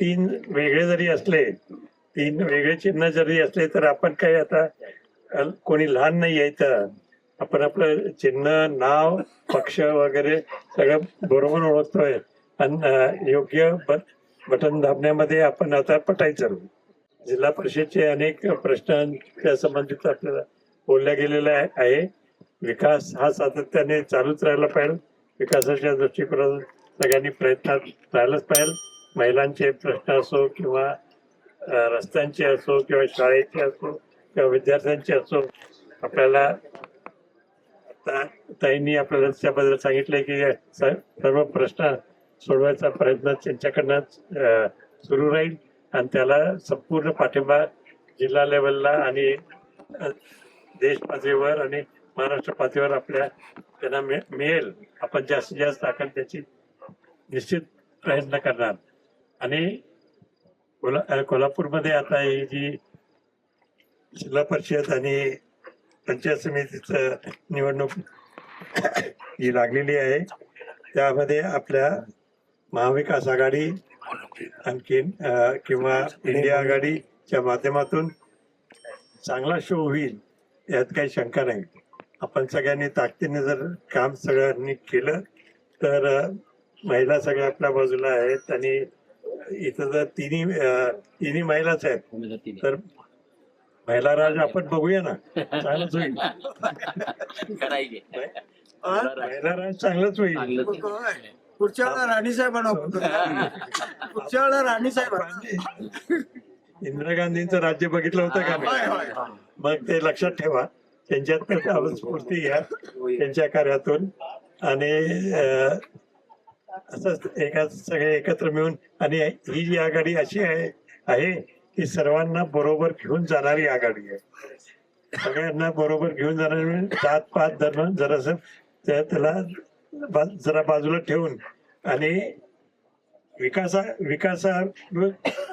तीन वेगळे जरी असले तीन वेगळे चिन्ह जरी असले तर आपण काही आता कोणी लहान नाही आहे तर आपण आपलं चिन्ह नाव पक्ष वगैरे सगळं बरोबर ओळखतोय. आणि योग्य बटन दाबण्यामध्ये आपण आता पटायचं. जिल्हा परिषदचे अनेक प्रश्नांच्या संबंधित आपल्याला बोलल्या गेलेला आहे. विकास हा सातत्याने चालूच राहिला पाहिजे. विकासाच्या दृष्टिकोनातून सगळ्यांनी प्रयत्नात राहिलाच पाहिजे. महिलांचे प्रश्न असो किंवा रस्त्यांचे असो किंवा शाळेचे असो किंवा विद्यार्थ्यांचे असो आपल्याला ताईंनी आपल्याला त्याबद्दल सांगितलं की सर्व प्रश्न सोडवायचा प्रयत्न त्यांच्याकडनं सुरू राहील आणि त्याला संपूर्ण पाठिंबा जिल्हा लेवलला आणि देश पातळीवर आणि महाराष्ट्र पातळीवर आपल्या त्यांना मिळेल. आपण जास्तीत जास्त आपण त्याची निश्चित प्रयत्न करणार. आणि कोल्हा कोल्हापूरमध्ये आता ही जी जिल्हा परिषद आणि पंचायत समितीचं निवडणूक जी लागलेली आहे त्यामध्ये आपल्या महाविकास आघाडी आणखीन किंवा इंडिया आघाडीच्या माध्यमातून चांगला शो होईल यात काही शंका नाही. आपण सगळ्यांनी ताकदीने जर काम सगळ्यांनी केलं तर महिला सगळ्या आपल्या बाजूला आहेत आणि इथं जर तिन्ही तिन्ही महिलाच आहेत. तर महिला राज आपण बघूया ना. चांगलंच होईल. महिला राज. चांगलंच होईल. पुढच्या वेळेला राणीसाहेब पुढच्या वेळेला राणीसाहेब इंदिरा गांधींचं राज्य बघितलं होतं का? मग ते लक्षात ठेवा. त्यांच्यात स्फूर्ती घ्या. त्यांच्या कार्यातून. आणि असंच एका सगळे एकत्र मिळून आणि ही जी आघाडी अशी आहे आहे की सर्वांना बरोबर घेऊन जाणारी आघाडी आहे. सगळ्यांना बरोबर घेऊन जाणारी सात जात पात धर्म त्याला जरा बाजूला ठेवून आणि विकासा विकासा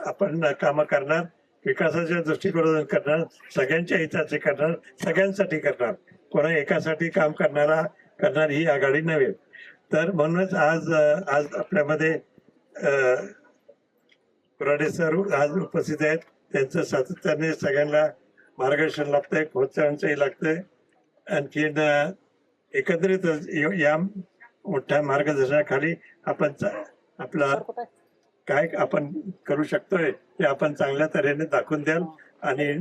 आपण कामं करणार विकासाच्या दृष्टिकोनातून करणार सगळ्यांच्या हिताचे करणार सगळ्यांसाठी करणार. कोणा एकासाठी काम करणारा करणार ही आघाडी नव्हे. तर म्हणूनच आज आज आपल्यामध्ये अं, कुराडे सर आज उपस्थित आहेत. त्यांचं सातत्याने सगळ्यांना मार्गदर्शन लागतंय प्रोत्साहनचंही लागतंय. आणखीन एकत्रितच य- मोठ्या मार्गदर्शनाखाली आपण आपला काय आपण करू शकतोय ते आपण चांगल्या तऱ्हेने दाखवून द्याल आणि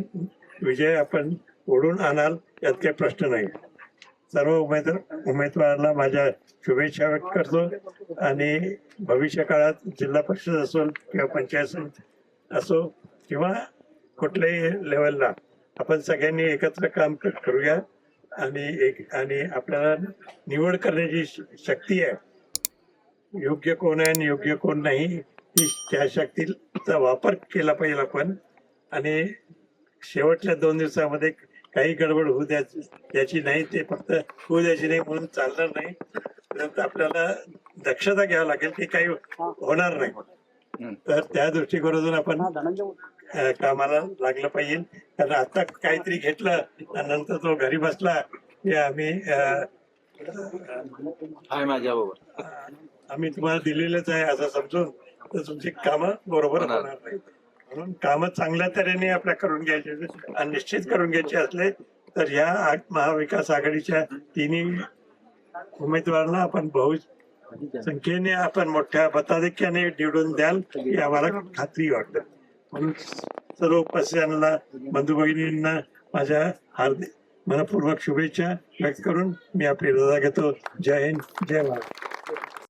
विजय आपण ओढून आणाल यात काही प्रश्न नाही. सर्व उमेदवार उमेदवाराला माझ्या शुभेच्छा व्यक्त करतो. आणि भविष्य काळात जिल्हा परिषद असो किंवा पंचायत समिती असो किंवा कुठल्याही लेवलला आपण सगळ्यांनी एकत्र काम करूया. आणि एक आणि आपल्याला निवड करण्याची श- शक्ती आहे. योग्य कोण आहे आणि योग्य कोण नाही ही त्या शक्तीचा वापर केला पाहिजे आपण. आणि शेवटच्या दोन दिवसामध्ये काही गडबड होऊ द्यायची द्यायची नाही ते फक्त होऊ द्यायची नाही म्हणून चालणार नाही. तर आपल्याला दक्षता घ्यावी लागेल की काही होणार नाही. तर त्या दृष्टिकोनातून आपण कामाला लागलं पाहिजे. कारण आता काहीतरी घेतलं आणि नंतर तो घरी बसला की आम्ही आम्ही तुम्हाला दिलेलंच आहे असं समजून तर तुमची कामं बरोबर. होणार. नाही म्हणून कामं चांगल्या तऱ्हेने आपल्या करून घ्यायचे आणि निश्चित करून घ्यायचे असले तर या महाविकास आघाडीच्या तिन्ही उमेदवारांना आपण बहु संख्येने आपण मोठ्या मताधिक्याने निवडून द्याल ही आम्हाला खात्री वाटत. म्हणून सर्व उपस्थितांना बंधू भगिनींना माझ्या हार्दिक मनपूर्वक शुभेच्छा व्यक्त करून मी आपली रजा घेतो. जय हिंद जय महाराज